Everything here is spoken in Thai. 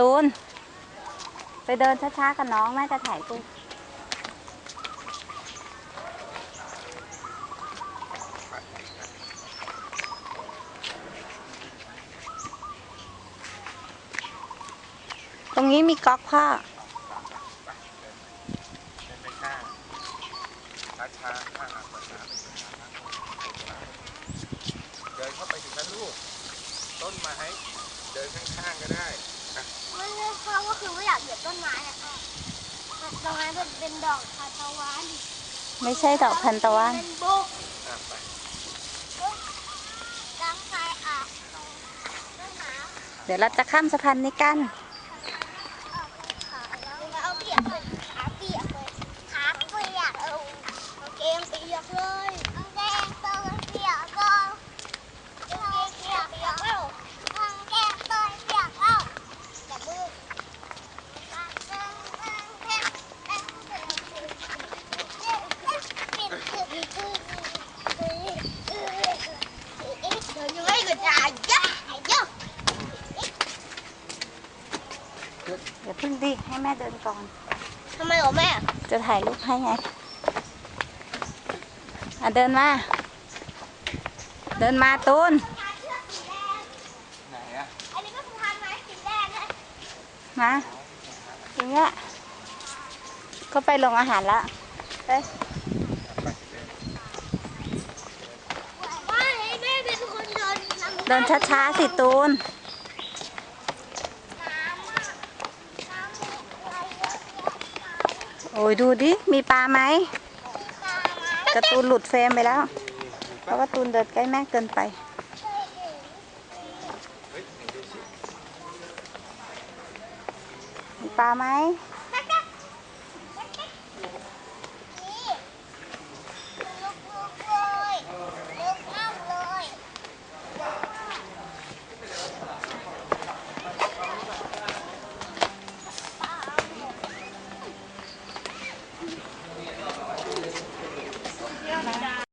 ตูน ไปเดินช้าๆกับน้องแม่จะถ่ายตูนตรงนี้มีก๊อกผ้าเดินไปข้างช้าช้าๆข้างอ่างเปิดน้ำเดินเข้าไปถึงนั้นลูก ต้นไม้เดินข้างๆก็ได้ เหยียบต้นไม้อะค่ะตรงนั้นเป็นเป็นดอกทานตะวันไม่ใช่ดอกพันตะวันเป็นบุกอะไปดังไฟอะต้นไม้เดี๋ยวเราจะข้ามสะพานนี้กัน ขาแล้วเอาเปียกเลยขาเปียกเลยขาเปียกเอากางเกงเปียกเลยกางเกงตัวเปียกก็กางเกงเปียกเปียกแล้วกางเกงตัวเปียกแล้วอย่าบึ้งกางเกงกางเกงกางเกงปิดปิดปิดปิดเดินยังไงก็ได้ยะยะ เดี๋ยวพึ่งดิ ให้แม่เดินก่อน ทำไมเหรอแม่ จะถ่ายรูปให้ไง อะเดินมา เดินมาตูน ไหนอะอันนี้ก็คือทานไม้สีแดงนะมาอย่างเงี้ยก็ไปลงอาหารละไปไปเดินว่าให้แม่เป็นคนเดินนำเดินช้าๆสิตูนนำมีอะไรเยอะแยะ โอ้ยดูดิ มีปลาไหมกระตูนหลุดเฟรมไปแล้ว เพราะว่าตูนเดินใกล้แม่เกินไป มีปลาไหม